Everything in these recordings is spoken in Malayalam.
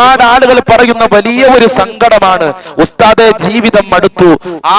ഒരുപാട് ആളുകൾ പറയുന്ന വലിയ ഒരു സങ്കടമാണ്. ഉസ്താദെ ജീവിതം മടുത്തു.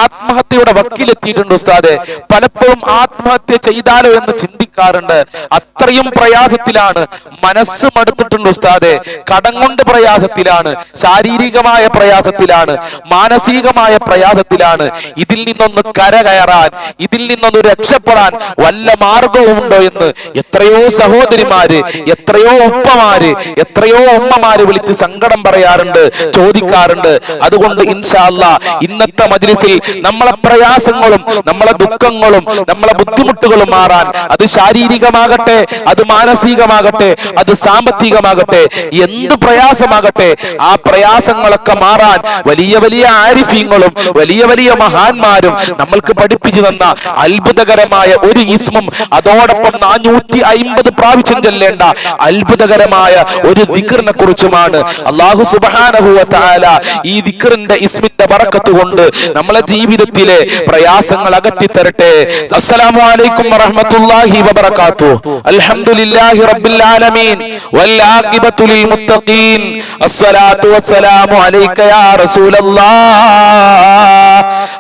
ആത്മഹത്യയുടെ വക്കീലെത്തിയിട്ടുണ്ട് ഉസ്താദെ. പലപ്പോഴും ആത്മഹത്യ ചെയ്താലോ എന്ന് ചിന്തിക്കാറുണ്ട്. അത്രയും പ്രയാസത്തിലാണ്. മനസ്സ് മടുത്തിട്ടുണ്ട് ഉസ്താദെ. കടം കൊണ്ട് പ്രയാസത്തിലാണ്. ശാരീരികമായ പ്രയാസത്തിലാണ്. മാനസികമായ പ്രയാസത്തിലാണ്. ഇതിൽ നിന്നൊന്ന് കര കയറാൻ ഇതിൽ നിന്നൊന്ന് രക്ഷപ്പെടാൻ വല്ല മാർഗവും ഉണ്ടോ എന്ന് എത്രയോ സഹോദരിമാര് എത്രയോ ഉപ്പമാര് എത്രയോ ഉമ്മമാര് വിളിച്ച് സങ്കടം പറയാറുണ്ട് ചോദിക്കാറുണ്ട്. അതുകൊണ്ട് ഇൻഷാല്ല ഇന്നത്തെ മജ്ലിസിൽ നമ്മളെ പ്രയാസങ്ങളും നമ്മളെ ദുഃഖങ്ങളും നമ്മളെ ബുദ്ധിമുട്ടുകളും മാറാൻ അത് ശാരീരികമാകട്ടെ അത് മാനസികമാകട്ടെ അത് സാമ്പത്തികമാകട്ടെ എന്ത് പ്രയാസമാകട്ടെ ആ പ്രയാസങ്ങളൊക്കെ മാറാൻ വലിയ വലിയ ആരിഫീങ്ങളും വലിയ വലിയ മഹാന്മാരും നമ്മൾക്ക് പഠിപ്പിച്ചു തന്ന അത്ഭുതകരമായ ഒരു ഇസ്മും അതോടൊപ്പം നാനൂറ്റി അയിമ്പത് പ്രാവശ്യം ചെല്ലേണ്ട അത്ഭുതകരമായ ഒരു ദിക്കറിനെ കുറിച്ചുമാണ് അള്ളാഹു സുബാനഹുല ഈ ദിക്കറിന്റെ ഇസ്മിന്റെ ബറക്കത്ത് കൊണ്ട് നമ്മളെ ജീവിതത്തിലെ പ്രയാസങ്ങൾ അകറ്റി തരട്ടെ അസ്സലാമു അലൈക്കും വറഹ്മത്തുള്ളാഹി വബറകാത്തു. അൽഹംദുലില്ലാഹി റബ്ബിൽ ആലമീൻ. വൽ ആഖിബത്തു മുത്തഖീൻ. അസ്സലാത്തു വസ്സലാമു അലൈക യാ റസൂലല്ലാഹ്.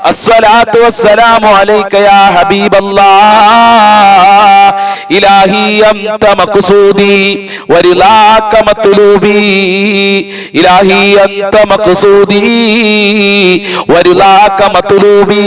അസ്സലാത്തു വസ്സലാമു അലൈക യാ ഹബീബല്ലാഹ്. ഇലാഹി അൻത മഖ്സൂദി. വരിലാക മത്ലൂബി. ഇലാഹി അന്ത മഖ്സൂദി വരിലാക മത്ലൂബി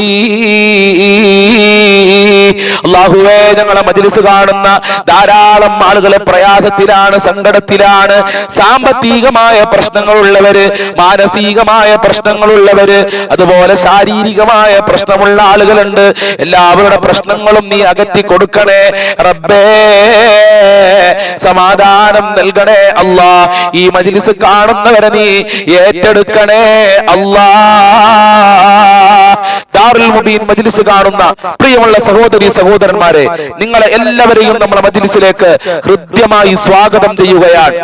അള്ളാഹുവേ ഞങ്ങളെ മജ്ലിസ് കാണുന്ന ധാരാളം ആളുകളെ പ്രയാസത്തിലാണ് സങ്കടത്തിലാണ് സാമ്പത്തികമായ പ്രശ്നങ്ങളുള്ളവര് മാനസികമായ പ്രശ്നങ്ങളുള്ളവര് അതുപോലെ ശാരീരികമായ പ്രശ്നമുള്ള ആളുകളുണ്ട്. എല്ലാവരുടെ പ്രശ്നങ്ങളും നീ അകറ്റി കൊടുക്കണേ റബ്ബേ. സമാധാനം നൽകണേ അല്ലാ. ഈ മജ്ലിസ് കാണുന്നവരെ നീ ഏറ്റെടുക്കണേ അല്ലാ. ദാറുൽ മജ്ലിസ് കാണുന്ന പ്രിയമുള്ള സഹോദരി സഹോദരന്മാരെ നിങ്ങളെ എല്ലാവരെയും നമ്മളെ മജ്ലിസിലേക്ക് ഹൃദ്യമായി സ്വാഗതം ചെയ്യുകയാണ്.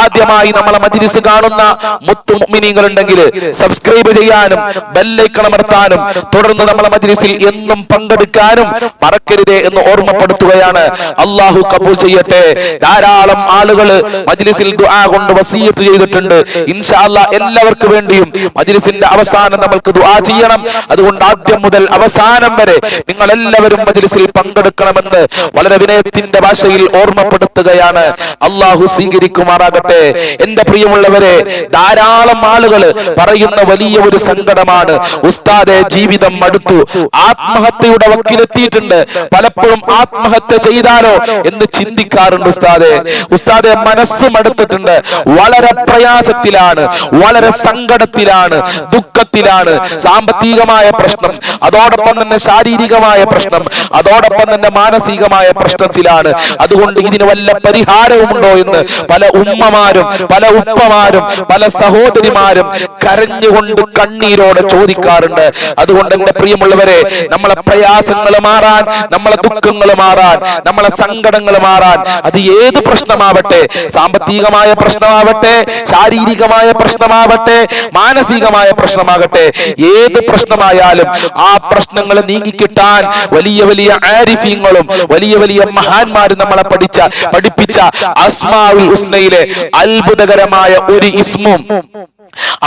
ആദ്യമായി നമ്മളെ മജ്ലിസ് കാണുന്ന മുത്തു മിനിങ്ങൾ ഉണ്ടെങ്കിൽ സബ്സ്ക്രൈബ് ചെയ്യാനും ബെല്ലൈക്കണമർത്താനും തുടർന്ന് നമ്മളെ മജ്ലിസിൽ എന്നും പങ്കെടുക്കാനും മറക്കരുതേ എന്ന് ഓർമ്മപ്പെടുത്തുകയാണ്. അള്ളാഹു കബൂൽ ചെയ്യട്ടെ. ധാരാളം ആളുകൾ മജ്ലിസിൽ ദുആ കൊണ്ട് വസീയത്ത് ചെയ്തിട്ടുണ്ട്. ഇൻഷാല്ല എല്ലാവർക്കും വേണ്ടിയും മജിലിസിന്റെ അവസാനം നമ്മൾക്ക് ദുആ ചെയ്യണം. അതുകൊണ്ട് ആദ്യം മുതൽ അവസാനം വരെ നിങ്ങൾ എല്ലാവരും മജിലിസിൽ പങ്കെടുക്കണമെന്ന് വളരെ വിനയത്തിന്റെ ഭാഷയിൽ ഓർമ്മപ്പെടുത്തുകയാണ്. അള്ളാഹു സ്വീകരിക്കുമാറാകട്ടെ. എന്റെ പ്രിയമുള്ളവരെ ധാരാളം ആളുകൾ പറയുന്ന വലിയ ഒരു സങ്കടമാണ്. ഉസ്താദെ ജീവിതം മടുത്തു. ആത്മഹത്യയുടെ വക്കിലെത്തിയിട്ടുണ്ട്. പലപ്പോഴും ആത്മഹത്യ ചെയ്താലോ എന്ന് ചിന്തിക്കാറുണ്ട് ഉസ്താദെ. ഉസ്താദെ മനസ്സ് മടുത്തിട്ടുണ്ട്. വളരെ പ്രയാസത്തിലാണ് വളരെ സങ്കടത്തിലാണ് ദുഃഖത്തിലാണ് സാമ്പത്തികമായ പ്രശ്നം അതോടൊപ്പം തന്നെ ശാരീരികമായ പ്രശ്നം അതോടൊപ്പം തന്നെ മാനസികമായ പ്രശ്നത്തിലാണ്. അതുകൊണ്ട് ഇതിന് വല്ല പരിഹാരവുമുണ്ടോ എന്ന് പല ഉമ്മമാരും പല ഉപ്പമാരും പല സഹോദരിമാരും കരഞ്ഞുകൊണ്ട് കണ്ണീരോടെ ചോദിക്കാറുണ്ട്. അതുകൊണ്ട് എന്റെ പ്രിയമുള്ളവരെ നമ്മളെ പ്രയാസങ്ങൾ മാറാൻ നമ്മളെ ദുഃഖങ്ങൾ മാറാൻ നമ്മളെ സങ്കടങ്ങൾ മാറാൻ അത് ഏത് പ്രശ്നമാവട്ടെ? സാമ്പത്തികമായ പ്രശ്നമാവട്ടെ ശാരീരികമായ പ്രശ്നമാവട്ടെ മാനസികമായ പ്രശ്നമാകട്ടെ ഏത് പ്രശ്നമായാലും ആ പ്രശ്നങ്ങൾ നീങ്ങിക്കിട്ടാൻ വലിയ വലിയ ആരിഫീങ്ങളും വലിയ വലിയ മഹാന്മാരും നമ്മളെ പഠിച്ച പഠിപ്പിച്ച അസ്മാഉൽ ഹുസ്നയിലെ അത്ഭുതകരമായ ഒരു ഇസ്മും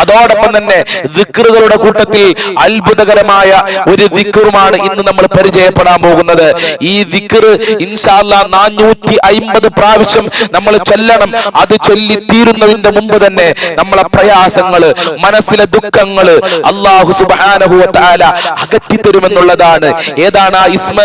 അതോടൊപ്പം തന്നെ ദിക്റുകളുടെ കൂട്ടത്തിൽ അത്ഭുതകരമായ ഒരു ദിക്റുമാണ് ഇന്ന് നമ്മൾ പരിചയപ്പെടാൻ പോകുന്നത്. ഈ ദിക്ർ ഇൻഷാല്ല നാനൂറ്റി അയിമ്പത് പ്രാവശ്യം നമ്മൾ ചെല്ലണം. അത് ചൊല്ലി തീരുന്നതിന്റെ മുമ്പ് തന്നെ നമ്മളെ പ്രയാസങ്ങൾ മനസ്സിലെ ദുഃഖങ്ങൾ അള്ളാഹു സുബാനഹുവ താല അകറ്റി തരുമെന്നുള്ളതാണ് ഏതാണ് ആ ഇസ്മ?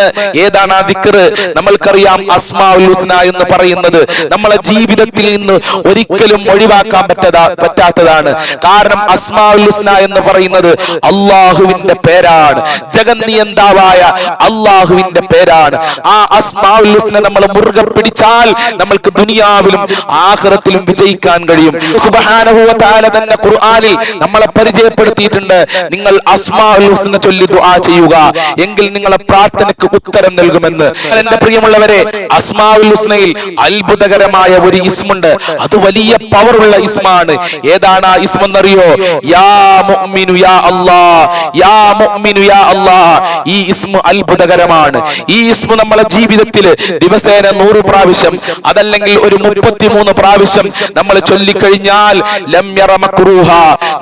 ഏതാണ് ആ ദിക്ർ നമ്മൾക്കറിയാം അസ്മാഉൽ ഹുസ്ന എന്ന് പറയുന്നത്. നമ്മളെ ജീവിതത്തിൽ നിന്ന് ഒരിക്കലും ഒഴിവാക്കാൻ പറ്റതാ പറ്റാത്തതാണ്. കാരണം അസ്മാഉൽ ഹുസ്ന എന്ന് പറയുന്നത് അള്ളാഹുവിന്റെ പേരാണ്. ജഗന്നിയന്താവായ അള്ളാഹുവിന്റെ പേരാണ്. ആ അസ്മാഉൽ ഹുസ്ന നമ്മൾ മുറുകെ പിടിച്ചാൽ നമ്മൾക്ക് ദുനിയാവിലും ആഹ്റത്തിലും വിജയിക്കാൻ കഴിയും. സുബ്ഹാനഹു വ തആല തന്നെ ഖുർആനിൽ നമ്മളെ പരിചയപ്പെടുത്തിയിട്ടുണ്ട്. നിങ്ങൾ അസ്മാഉൽ ഹുസ്ന ചൊല്ലി ദുആ ചെയ്യുക. എങ്കിൽ നിങ്ങളെ പ്രാർത്ഥനയ്ക്ക് ഉത്തരം നൽകുമെന്ന്. എന്റെ പ്രിയമുള്ളവരെ അസ്മാഉൽ ഹുസ്നയിൽ അത്ഭുതകരമായ ഒരു ഇസ്മുണ്ട്. അത് വലിയ പവറുള്ള ഇസ്മാണ്. ഏതാണ് ആ ഇസ്മെന്ന് എന്നറിയോ യാ മുഅ്മിനു യാ അല്ലാ. യാ മുഅ്മിനു യാ അല്ലാ. ഈ ഇസ്മ അത്ഭുതകരമാണ്. ഈ ഇസ്മ നമ്മളെ ജീവിതത്തിൽ ദിവസേന നൂറ് പ്രാവശ്യം അതല്ലെങ്കിൽ ഒരു മുപ്പത്തിമൂന്ന് പ്രാവശ്യം നമ്മൾ ചൊല്ലിക്കഴിഞ്ഞാൽ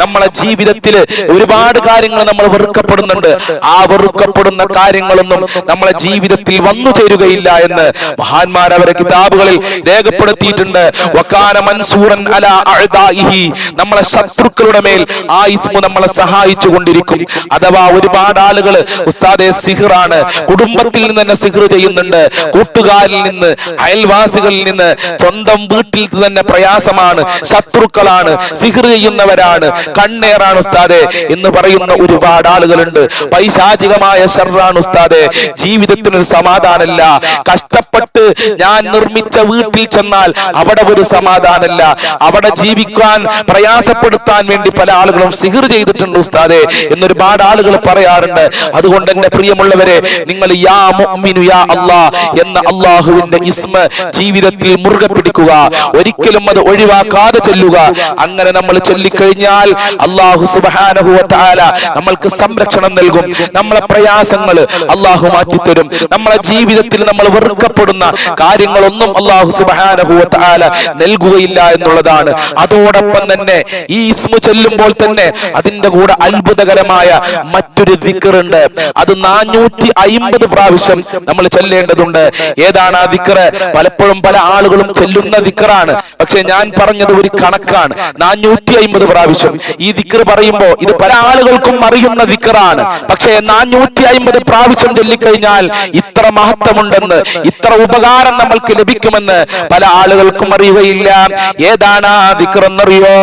നമ്മളെ ജീവിതത്തിൽ ഒരുപാട് കാര്യങ്ങൾ നമ്മൾ വെറുക്കപ്പെടുന്നുണ്ട്. ആ വെറുക്കപ്പെടുന്ന കാര്യങ്ങളൊന്നും നമ്മളെ ജീവിതത്തിൽ വന്നു ചേരുകയില്ല എന്ന് മഹാന്മാർ അവരെ കിതാബുകളിൽ രേഖപ്പെടുത്തിയിട്ടുണ്ട്. വക്കാന മൻസൂറൻ അല നമ്മളെ ശത്രുക്കളുടെ മേൽ ആ ഇസ്മു നമ്മളെ സഹായിച്ചു കൊണ്ടിരിക്കും അഥവാ ഒരുപാട് ആളുകൾ ഉസ്താദെ സിഹിറാണ്. കുടുംബത്തിൽ നിന്ന് തന്നെ സിഹിർ ചെയ്യുന്നുണ്ട്. കൂട്ടുകാരിൽ നിന്ന് അയൽവാസികളിൽ നിന്ന് സ്വന്തം വീട്ടിൽ തന്നെ പ്രയാസമാണ്. ശത്രുക്കളാണ്. സിഹിർ ചെയ്യുന്നവരാണ്. കണ്ണേറാണ് ഉസ്താദെ എന്ന് പറയുന്ന ഒരുപാട് ആളുകളുണ്ട്. പൈശാചികമായ ഷർറാണ് ഉസ്താദെ. ജീവിതത്തിന് ഒരു സമാധാനമില്ല കഷ്ടപ്പെട്ട് ഞാൻ നിർമ്മിച്ച വീട്ടിൽ ചെന്നാൽ അവിടെ ഒരു സമാധാനമില്ല അവിടെ ജീവിക്കാൻ പ്രയാസപ്പെടുത്താൻ വേണ്ടി പല ആളുകളും സിഹിർ ചെയ്തിട്ടുണ്ട് ഉസ്താദെ എന്നൊരുപാട് ആളുകൾ പറയാറുണ്ട്. അതുകൊണ്ട് എന്റെ പ്രിയമുള്ളവരെ നിങ്ങൾ യാ മുഅ്മിനു യാ അല്ലാ എന്ന അള്ളാഹുവിന്റെ ഇസ്മ ജീവിതത്തിൽ മുറുകെ പിടിക്കുക. ഒരിക്കലും അത് ഒഴിവാക്കാതെ ചെല്ലുക. അങ്ങനെ നമ്മൾ ചൊല്ലിക്കഴിഞ്ഞാൽ അള്ളാഹു സുബ്ഹാനഹു വ തആല നമ്മൾക്ക് സംരക്ഷണം നൽകും. നമ്മളെ പ്രയാസങ്ങൾ അള്ളാഹു മാറ്റിത്തരും. നമ്മളെ ജീവിതത്തിൽ നമ്മൾ വെറുക്കപ്പെടുന്ന കാര്യങ്ങളൊന്നും അള്ളാഹു സുബ്ഹാനഹു വ തആല നൽകുകയില്ല എന്നുള്ളതാണ്. അതോടൊപ്പം തന്നെ ഈ ഇസ്മു ചൊല്ലുമ്പോൾ തന്നെ അതിന്റെ കൂടെ അത്ഭുതകരമായ മറ്റൊരു ദിക്കറുണ്ട് അത് നാനൂറ്റി അയിമ്പത് പ്രാവശ്യം നമ്മൾ ചൊല്ലേണ്ടതുണ്ട്. ഏതാണ് ആ ദിക്കറ് പലപ്പോഴും പല ആളുകളും ചെല്ലുന്ന ദിക്കറാണ് പക്ഷെ ഞാൻ പറഞ്ഞത് ഒരു കണക്കാണ്. നാനൂറ്റി അയിമ്പത് പ്രാവശ്യം. ഈ ദിക്കർ പറയുമ്പോൾ ഇത് പല ആളുകൾക്കും അറിയുന്ന ദിക്കറാണ് പക്ഷേ നാനൂറ്റി അയിമ്പത് പ്രാവശ്യം ചൊല്ലിക്കഴിഞ്ഞാൽ ഇത്ര മഹത്വമുണ്ടെന്ന് ഇത്ര ഉപകാരം നമ്മൾക്ക് ലഭിക്കുമെന്ന് പല ആളുകൾക്കും അറിയുകയില്ല. ഏതാണ് ആ ദിക്കർ എന്നറിയോ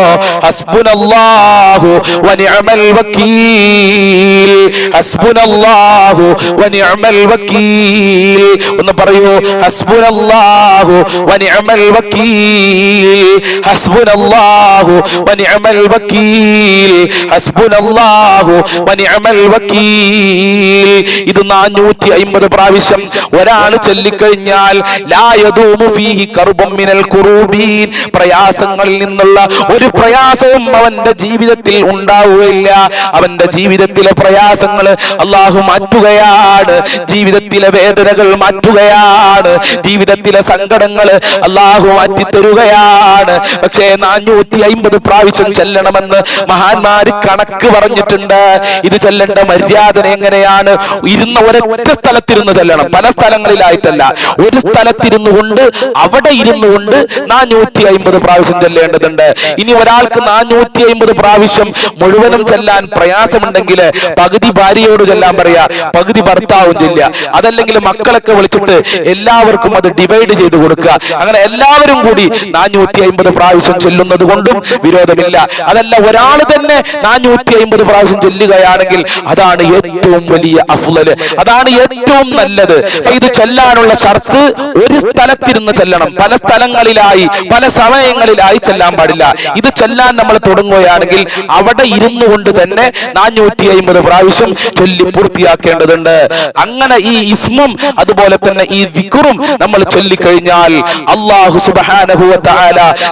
ഹസ്ബുനല്ലാഹു വനിഅമൽ വക്കീൽ. ഹസ്ബുനല്ലാഹു വനിഅമൽ വക്കീൽ. ഒന്ന് പറയൂ ഹസ്ബുനല്ലാഹു വനിഅമൽ വക്കീൽ. ഹസ്ബുനല്ലാഹു വനിഅമൽ വക്കീൽ. ഹസ്ബുനല്ലാഹു വനിഅമൽ വക്കീൽ. ഇത് നാനൂറ്റി അമ്പത് പ്രാവശ്യം ഒരാൾ ചൊല്ലിക്കഴിഞ്ഞാൽ ലാ യദൂമു ഫീഹി കർബും മിനൽ കുറൂബീൻ പ്രയാസങ്ങളിൽ നിന്നുള്ള ഒരു പ്രയാസവും അവന്റെ ജീവിതത്തിൽ ഉണ്ടാവുകയില്ല. അവന്റെ ജീവിതത്തിലെ പ്രയാസങ്ങൾ അള്ളാഹു മാറ്റുകയാണ്. ജീവിതത്തിലെ വേദനകൾ മാറ്റുകയാണ്. ജീവിതത്തിലെ സങ്കടങ്ങൾ അള്ളാഹു മാറ്റി തരുകയാണ് പക്ഷേ നാനൂറ്റി അമ്പത് പ്രാവശ്യം ചെല്ലണമെന്ന് മഹാന്മാര് കണക്ക് പറഞ്ഞിട്ടുണ്ട്. ഇത് ചെല്ലേണ്ട മര്യാദ എങ്ങനെയാണ്? ഇരുന്ന ഒരൊറ്റ സ്ഥലത്തിരുന്ന് ചെല്ലണം. പല സ്ഥലങ്ങളിലായിട്ടല്ല. ഒരു സ്ഥലത്തിരുന്നു കൊണ്ട് അവിടെ ഇരുന്നു കൊണ്ട് നാനൂറ്റി അമ്പത് പ്രാവശ്യം ചെല്ലേണ്ടതുണ്ട്. ഇനി ഒരാൾക്ക് നാനൂറ്റി അമ്പത് പ്രാവശ്യം മുഴുവനും ചെല്ലാൻ പ്രയാസമുണ്ടെങ്കിൽ പകുതി ഭാര്യയോട് ചെല്ലാൻ പറയാ പകുതി ഭർത്താവും ചെല്ല അതല്ലെങ്കിൽ മക്കളൊക്കെ വിളിച്ചിട്ട് എല്ലാവർക്കും അത് ഡിവൈഡ് ചെയ്ത് കൊടുക്കുക. അങ്ങനെ എല്ലാവരും കൂടി നാനൂറ്റി അമ്പത് പ്രാവശ്യം ചെല്ലുന്നത് കൊണ്ടും വിരോധമില്ല. അതല്ല ഒരാൾ തന്നെ നാനൂറ്റി അമ്പത് പ്രാവശ്യം ചെല്ലുകയാണെങ്കിൽ അതാണ് ഏറ്റവും വലിയ അഫ്ലല് അതാണ് ഏറ്റവും നല്ലത്. ഇത് ചെല്ലാനുള്ള ഷർത്ത് ഒരു സ്ഥലത്തിരുന്ന് ചെല്ലണം. പല സ്ഥലങ്ങളിലായി പല സമയങ്ങളിലായി ചെല്ലാൻ പാടില്ല. ഇത് ചെല്ലാൻ നമ്മൾ തുടങ്ങുകയാണെങ്കിൽ അവിടെ ഇരുന്നു കൊണ്ട് തന്നെ നാനൂറ്റി അമ്പത് പ്രാവശ്യം ചൊല്ലി പൂർത്തിയാക്കേണ്ടതുണ്ട്. അങ്ങനെ ഈ ഇസ്മും അതുപോലെ തന്നെ ഈ വിക്കുറും നമ്മൾ ചൊല്ലിക്കഴിഞ്ഞാൽ അള്ളാഹു സുബ്ഹാനഹു വ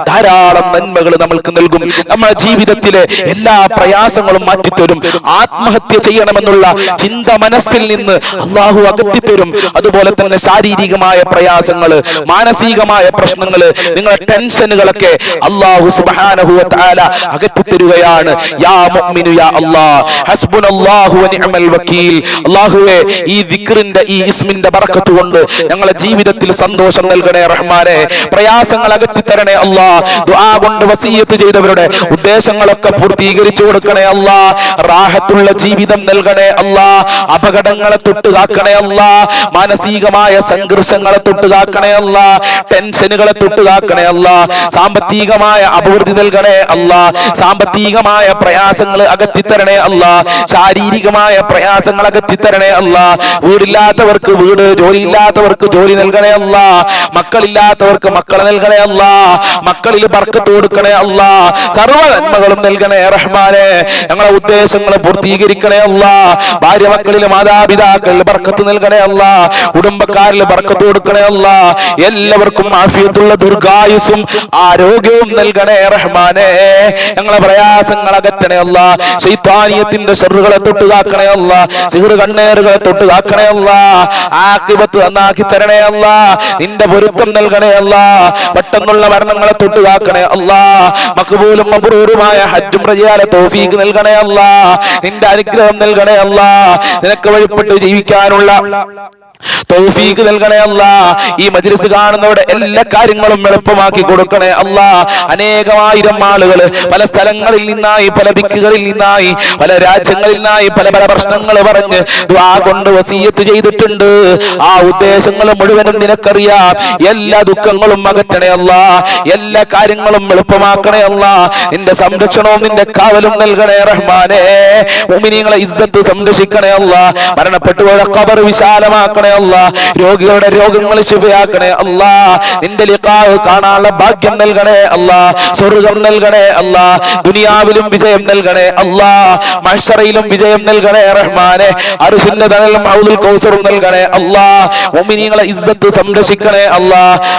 ധാരാളം നന്മകൾ നമ്മൾക്ക് നൽകും. നമ്മുടെ ജീവിതത്തിലെ എല്ലാ പ്രയാസങ്ങളും മാറ്റിത്തരും. ആത്മഹത്യ ചെയ്യണമെന്നുള്ള ചിന്ത മനസ്സിൽ നിന്ന് അള്ളാഹു അകറ്റിത്തരും. അതുപോലെ തന്നെ ശാരീരികമായ പ്രയാസങ്ങൾ മാനസികമായ പ്രശ്നങ്ങൾ നിങ്ങളുടെ ടെൻഷനുകളൊക്കെ അള്ളാഹു തആല അകറ്റിത്തരുകയാണ് യാ മുഅ്മിനു യാ അല്ലാഹ് ഹസ്ബുനല്ലാഹു വക്കീൽ. അല്ലാഹുവേ ഈ ദിക്റിന്റെ ഈ ഇസ്മിന്റെ കൊണ്ട് ഞങ്ങളെ ജീവിതത്തിൽ സന്തോഷം നൽകണേ റഹ്മാനെ. പ്രയാസങ്ങൾ അകറ്റി തരണേ അല്ലാ. ദുആ കൊണ്ട് വസീയത്ത് ചെയ്തവരുടെ ഉദ്ദേശങ്ങളൊക്കെ പൂർത്തീകരിച്ചു കൊടുക്കണേ അല്ലാ. റാഹത്തുള്ള ജീവിതം നൽകണേ അല്ലാ. അപകടങ്ങളെ തൊട്ട് കാക്കണേ അല്ലാ. മാനസികമായ സംഘർഷങ്ങളെ തൊട്ട് കാക്കണേ അല്ലാ. ടെൻഷനുകളെ തൊട്ട് കാക്കണേ അല്ലാ. സാമ്പത്തികമായ അഭിവൃദ്ധി നൽകണേ അല്ലാ. സാമ്പത്തികമായ പ്രയാസങ്ങൾ അകറ്റിത്തരണേ അല്ല ശാരീരികമായ പ്രയാസങ്ങൾ അകറ്റിത്തരണേ അല്ല വീടില്ലാത്തവർക്ക് വീട് ജോലിയില്ലാത്തവർക്ക് ജോലി നൽകണേ അല്ല മക്കളില്ലാത്തവർക്ക് മക്കളെ നൽകണേ അല്ല മക്കളിൽ ബർക്കത്ത് കൊടുക്കണേ അല്ല സർവ നന്മകളും നൽകണേ റഹ്മാനെ ഞങ്ങളെ ഉദ്ദേശങ്ങളെ പൂർത്തീകരിക്കണേ അല്ല ഭാര്യ മക്കളിൽ മാതാപിതാക്കളിൽ ബർക്കത്ത് നൽകണേ അല്ല കുടുംബക്കാരിൽ ബർക്കത്ത് കൊടുക്കണേ അല്ല എല്ലാവർക്കും ആഫിയത്തുള്ള ദീർഘായുസും ആരോഗ്യവും നൽകണേ റഹ്മാനെ. ഞങ്ങളെ പ്രയാസങ്ങൾ അകറ്റണേ അല്ല. ശൈത്താനിയത്തിന്റെ ഷെറുകളെ തൊട്ട് കാക്കണേ സിഹർ കണ്ണേറുകളെ തൊട്ട് കാക്കണേ അല്ല. ആക്കിബത്ത് നന്നാക്കി തരണേ നിന്റെ പൊരുത്തം നൽകണേ പെട്ടെന്നുള്ള മരണങ്ങളെ തൊട്ട് കാക്കണേ അല്ല. മക്ബൂലും മബ്രൂറുമായ ഹജ്ജും പ്രജാല തോഫീക്ക് നൽകണേ അല്ല. നിന്റെ അനുഗ്രഹം നൽകണേ അല്ല. നിനക്ക് വഴിപ്പെട്ട് ജീവിക്കാനുള്ള തൗഫീഖ് നൽകണേ അല്ല. ഈ മജ്ലിസ് കാണുന്നവരുടെ എല്ലാ കാര്യങ്ങളും എളുപ്പമാക്കി കൊടുക്കണേ അല്ല. അനേകമായിരം ആളുകൾ പല സ്ഥലങ്ങളിൽ നിന്നായി പല ദിക്കുകളിൽ നിന്നായി പല രാജ്യങ്ങളിൽ നിന്നായി പല പല പ്രശ്നങ്ങൾ പറഞ്ഞ് ദ്വാ കൊണ്ട് വസീയത്ത് ചെയ്തിട്ടുണ്ട്. ആ ഉദ്ദേശങ്ങൾ മുഴുവനും നിനക്കറിയാം. എല്ലാ ദുഃഖങ്ങളും അകറ്റണേ അല്ല. എല്ലാ കാര്യങ്ങളും എളുപ്പമാക്കണേ അല്ല. നിന്റെ സംരക്ഷണവും നിന്റെ കാവലും നൽകണേ റഹ്മാനെ. മുഅ്മിനീങ്ങളെ ഇസ്സത്ത് സംരക്ഷിക്കണേ അല്ല. മരണപ്പെട്ടുപോയ ഖബർ വിശാലമാക്കണേ ശിഫയാക്കണേ അല്ല. രോഗികളുടെ രോഗങ്ങൾ ശിവയാക്കണേ അല്ല. നിന്റെ ലിഖാവ് കാണാനുള്ള ഭാഗ്യം നൽകണേ അല്ല. സ്വർഗം നൽകണേ അല്ല. ദുനിയാവിലും വിജയം നൽകണേ അല്ല. മഷറയിലും വിജയം നൽകണേ റഹ്മാനെ. അറുസിന്റെ തണലും മൗദുൽ കൗസറും നൽകണേ അല്ല. ഒമിനിങ്ങളെ ഇസ്സത്ത് സംരക്ഷിക്കണേ അല്ല.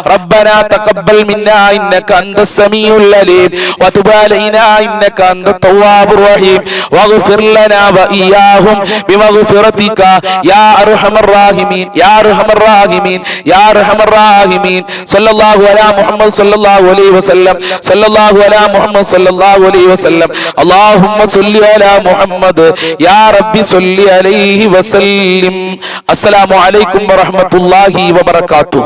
റബ്ബന തഖബ്ബൽ മിന്നാ ഇന്നക അന്ത സമീഉൽ അലീം. വതുബ അലൈനാ ഇന്നക അന്ത തവ്വാബുർ റഹീം. വഗ്ഫിർ ലനാ വഇയാഹും ബിമഗ്ഫിറതിക. യാ അർഹമർ റഹീം الراحمين يا أرحم الراحمين يا أرحم الراحمين صلى الله على محمد صلى الله عليه وسلم صلى الله على محمد صلى الله عليه وسلم اللهم صل على محمد يا رب صل عليه وسلم السلام عليكم ورحمة الله وبركاته